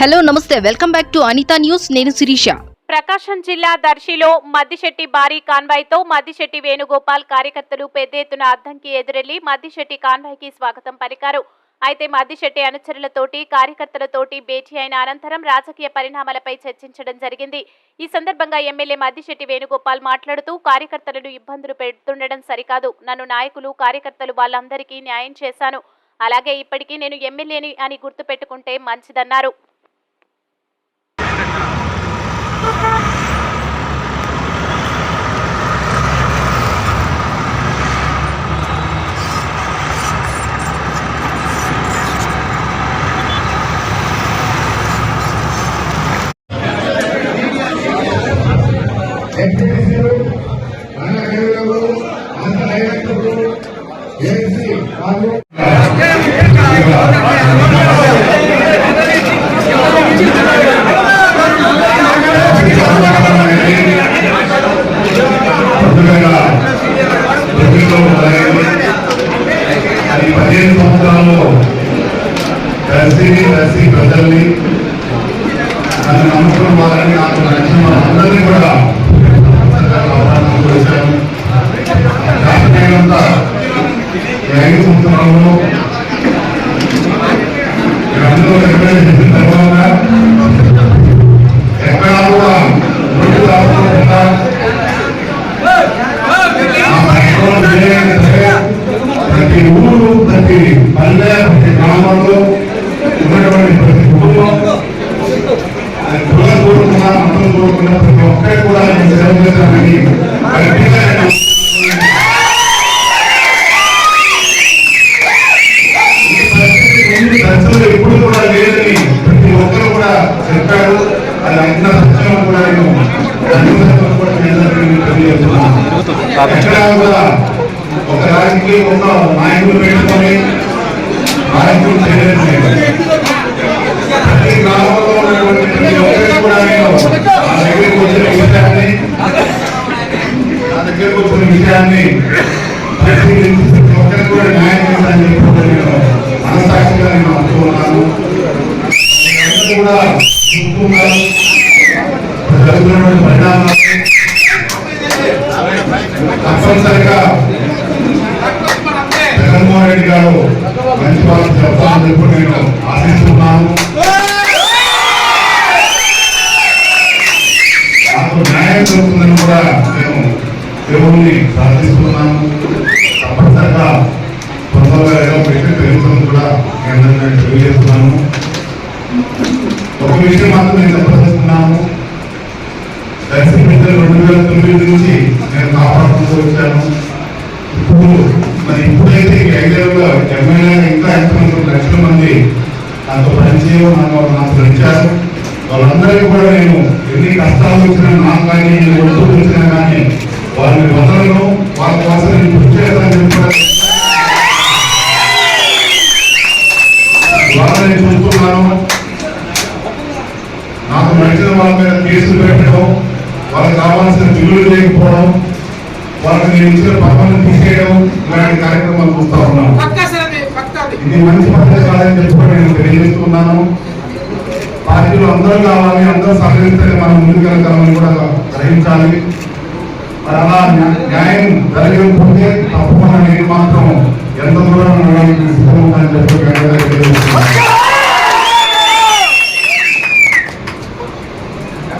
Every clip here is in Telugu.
హలో నమస్తే. Welcome back to Anitha news. నేను శిరీష. ప్రకాశం జిల్లా దర్శిలో మద్దిశెట్టి భారీ కాన్వాయ్తో మద్దిశెట్టి వేణుగోపాల్ కార్యకర్తలు పెద్ద ఎత్తున అద్దంకి ఎదురెళ్ళి మద్దిశెట్టి కాన్వాయ్కి స్వాగతం పలికారు. అయితే మద్దిశెట్టి అనుచరులతోటి కార్యకర్తలతోటి భేటీ అయిన అనంతరం రాజకీయ పరిణామాలపై చర్చించడం జరిగింది. ఈ సందర్భంగా ఎమ్మెల్యే మద్దిశెట్టి వేణుగోపాల్ మాట్లాడుతూ కార్యకర్తలను ఇబ్బందులు పెడుతుండడం సరికాదు. నన్ను నాయకులు కార్యకర్తలు వాళ్ళందరికీ న్యాయం చేశాను. అలాగే ఇప్పటికీ నేను ఎమ్మెల్యేని అని గుర్తుపెట్టుకుంటే మంచిదన్నారు. పదిహేను సంవత్సరాల్లో దర్శిని దర్శి ప్రజల్ని నన్ను నమ్ముకున్న వారిని నాకు నచ్చిన అందరూ చెప్పాడు అది అంత సత్యం కూడా నేను అన్ని కూడా నేను తెలియజేస్తున్నాను. ఎక్కడా కూడా ఒక రాజకీయ ఉన్న నాయకులు పెట్టుకొని నాయకులు చేయలేదు. ప్రతి గ్రామంలో ఉన్నటువంటి ప్రతి ఒక్కరికి కూడా నేను నా దగ్గరికి వచ్చిన విషయాన్ని నా దగ్గరకు వచ్చిన విషయాన్ని ప్రతి ఒక్కరికి కూడా న్యాయం చేయాలని చెప్పి నేను మనసాక్షిగా నేను అనుకున్నాను కూడా చూస్తున్నారు జరుగుతున్నటువంటి పరిణామాలు తప్పనిసరిగా జగన్మోహన్ రెడ్డి గారు మంచి చెప్పి నేను ఆశిస్తున్నాను. నాకు న్యాయం జరుగుతుందని కూడా నేను దేవుణ్ణి ప్రార్థిస్తున్నాను. తప్పనిసరిగా తొందరగా ఏదో పెట్టి పెరుగుతుంది కూడా నేను తెలియజేస్తున్నాను. విషయం మాత్రం నేను చెప్పదలుచుకున్నాను. దర్శన బిడ్డలు రెండు వేల తొమ్మిది నుంచి నేను కాపాడుకుంటూ వచ్చాను. ఇప్పుడు మరి ఇప్పుడైతే ఈ ఐదేళ్ళలో ఎమ్మెల్యే ఇంకా ఎంతమంది లక్షల మంది నాతో పనిచేయడం నాకు నాకు పెంచారు వాళ్ళందరికీ కూడా నేను ఎన్ని కష్టాలు వచ్చినా నాకు కానీ నేను ఒత్తులు వచ్చినా కానీ వారిని వదలను వాళ్ళ కోసం నేను కృషి చేస్తానని చెప్పి కేసులు పెట్టడం వాళ్ళకి కావాల్సిన బిల్లులు లేకపోవడం వాళ్ళకి నేను ఇచ్చిన పక్కన తీసేయడం ఇలాంటి కార్యక్రమాలు చూస్తా ఉన్నాను ఇది మంచి పద్ధతి కాదని చెప్పి నేను తెలియజేస్తున్నాను. పార్టీలో అందరూ కావాలి అందరూ సహకరిస్తే మనం ముందుకెళ్తామని కూడా గ్రహించాలి. మరి అలా న్యా- న్యాయం జరగకపోతే తప్పకుండా నేను మాత్రం ఎంత దూరం సిద్ధం ఉంటానని చెప్పి గట్టిగా తెలియజేస్తున్నాను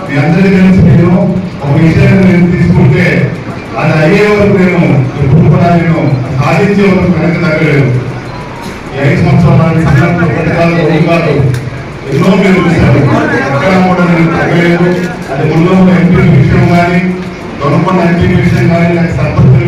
మీ అందరికీ తెలిసి నేను ఒక విషయాన్ని నేను తీసుకుంటే అది అయ్యే వరకు నేను ఎప్పుడు కూడా నేను సాధించే వరకు వెనక్కి తగ్గలేదు. ఐదు సంవత్సరాలు చిన్నప్పుడు ఎన్నో మీరు చూశారు. ఎక్కడ కూడా నేను తగ్గలేదు. అది ముందు ఎంపీ విషయం కానీ దొరకొండ ఎంపీ విషయం కానీ నాకు సర్పంచ్